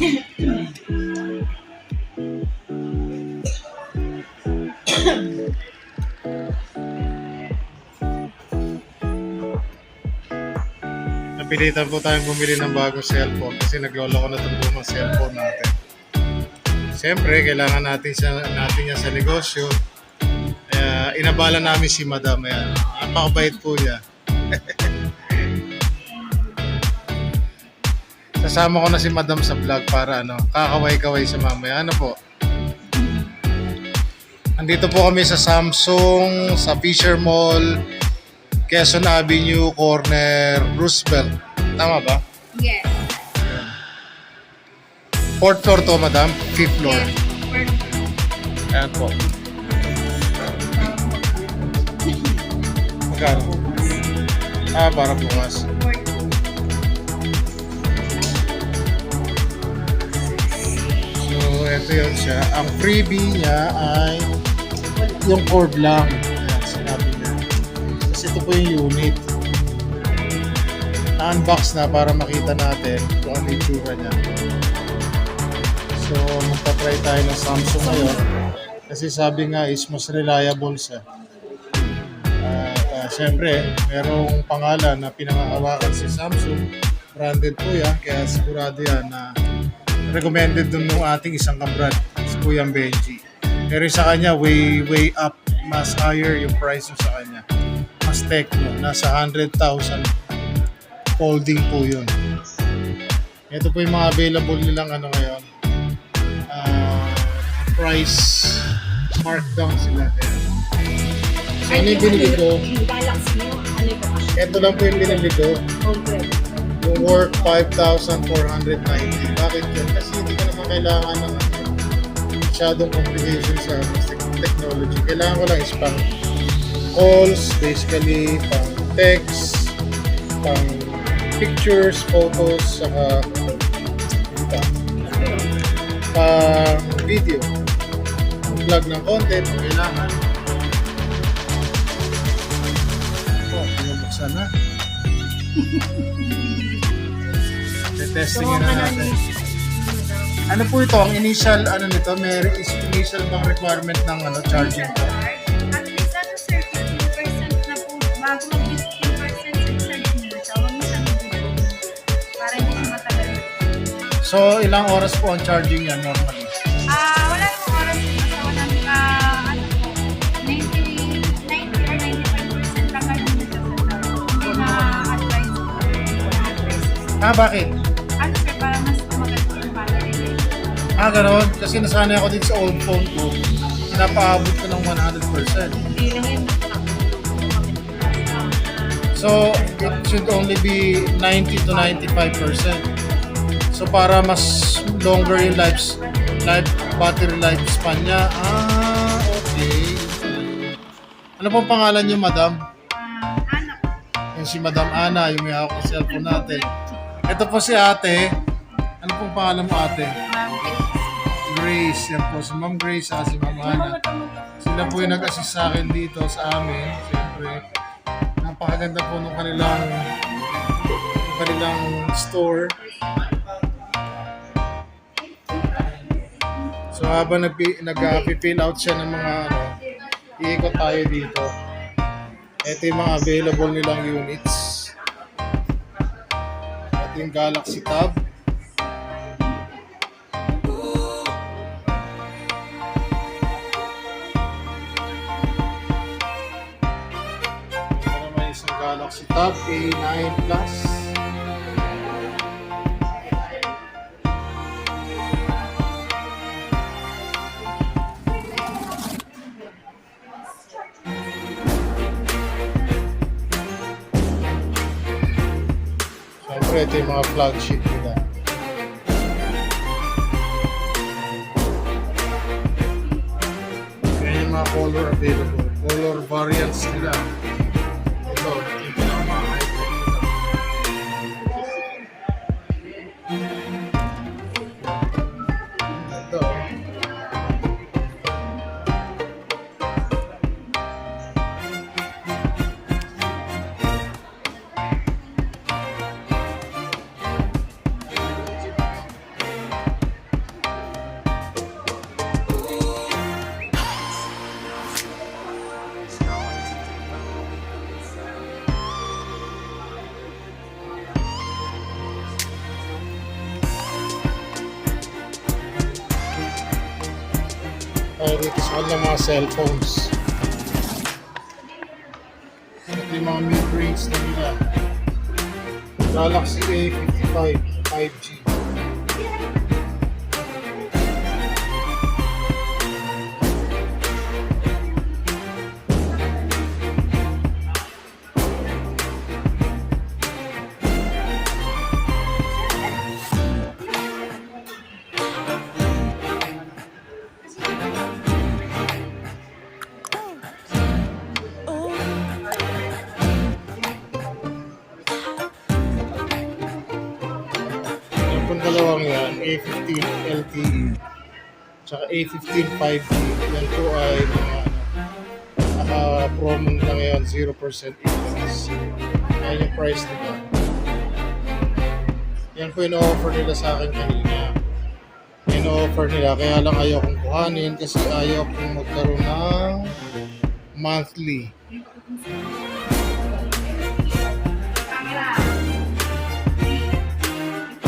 Napilitan po tayong bumili ng bagong cellphone kasi nagloloko na itong lumang cellphone natin. Siyempre, kailangan natin, siya, natin yan sa negosyo. Kaya inabala namin si Madam. Ayan. Napakabait po niya. Sasama ko na si Madam sa vlog para ano, kakaway-kaway sa mamaya. Ano po? Andito po kami sa Samsung, sa Fisher Mall, Quezon Avenue, corner Roosevelt. Tama ba? Yes. Fourth floor to, madam. Fifth floor. Yes. Perfect. Ayan po. Magkano? Ah, para bukas. Ito yun siya. Ang freebie niya ay yung cord lang. Ayan, sinabi niya. Kasi ito po yung unit. Na-unbox na para makita natin kung ano yung tsura niya. So, magta-try tayo ng Samsung ngayon. Kasi sabi nga is mas reliable siya. At uh, syempre, merong pangalan na pinangahawakan si Samsung. Branded po yan, kaya sigurado yan na recommended dun ng ating isang kabrad, si Kuyang Benji. Pero sa kanya, way, way up, mas higher yung price sa kanya. Mas techno, nasa 100,000 folding po yun. Ito po yung mga available nilang ano ngayon. Ah, price markdown sila. Kaya. So, ano yung binili ko? Ano ito? Lang po yung binili ko. Hundred. Worth 5,490. Bakit yun? Kasi hindi ko naman kailangan ng masyadong complication sa tech- technology. Kailangan ko lang is pang calls, basically, pang text, pang pictures, photos, saka pa, pang video. Vlog ng content, kailangan. Oh, pinabuksan na. Testing So, na natin. Ano po ito? Ang initial, ano nito? May is initial bang requirement ng ano, charging? At least ano sir, 15% na po, bago mag-15% sa charge niyo, tawag mo siyang. Para hindi matagal. So, ilang oras po ang charging yan normally? Ah, wala namang oras dito sa walang, ah, ano po, 90, 90 or 95% lang kayo dito sa. Hindi na advice. Ah, bakit? Ah, gano'n. Kasi nasanay ako dito sa old phone ko. Pinapaabot ko ng 100%. Hindi yun. So, it should only be 90 to 95%. So, para mas longer yung life, life battery lifespan niya. Ah, okay. Ano pong pangalan niyo, madam? Ah. Yung si Madam Ana, yung may hawak ng cellphone natin. Ito po si ate. Ano pong pangalan mo ate? Ma'am, Grace. Yan po si Ma'am Grace at si Ma'am Ana. Sila po yung nag-assist sa akin dito sa amin. Siyempre, napakaganda po ng kanilang ng kanilang store. So habang nag nag-fill out siya ng mga ano, iikot tayo dito. Ito yung mga available nilang units. Ito yung Galaxy Tab. Galaxy Tab A9 Plus. Siyempre, ito yung mga flagship nila. Yan yung mga color available. Color variants nila. Tayo dito sa kanilang mga cellphones. Ito yung mga mid-range na nila. Galaxy A55 5G. Dalawang yan, A15 LTE, tsaka A15 5G. Yan po ay mga ano, naka-promo nila ngayon, 0% interest. Yan yung price nila. Yan po yung offer nila sa akin kanina. Yan offer nila, kaya lang ayaw kong kuhanin kasi ayaw kong magkaroon ng monthly.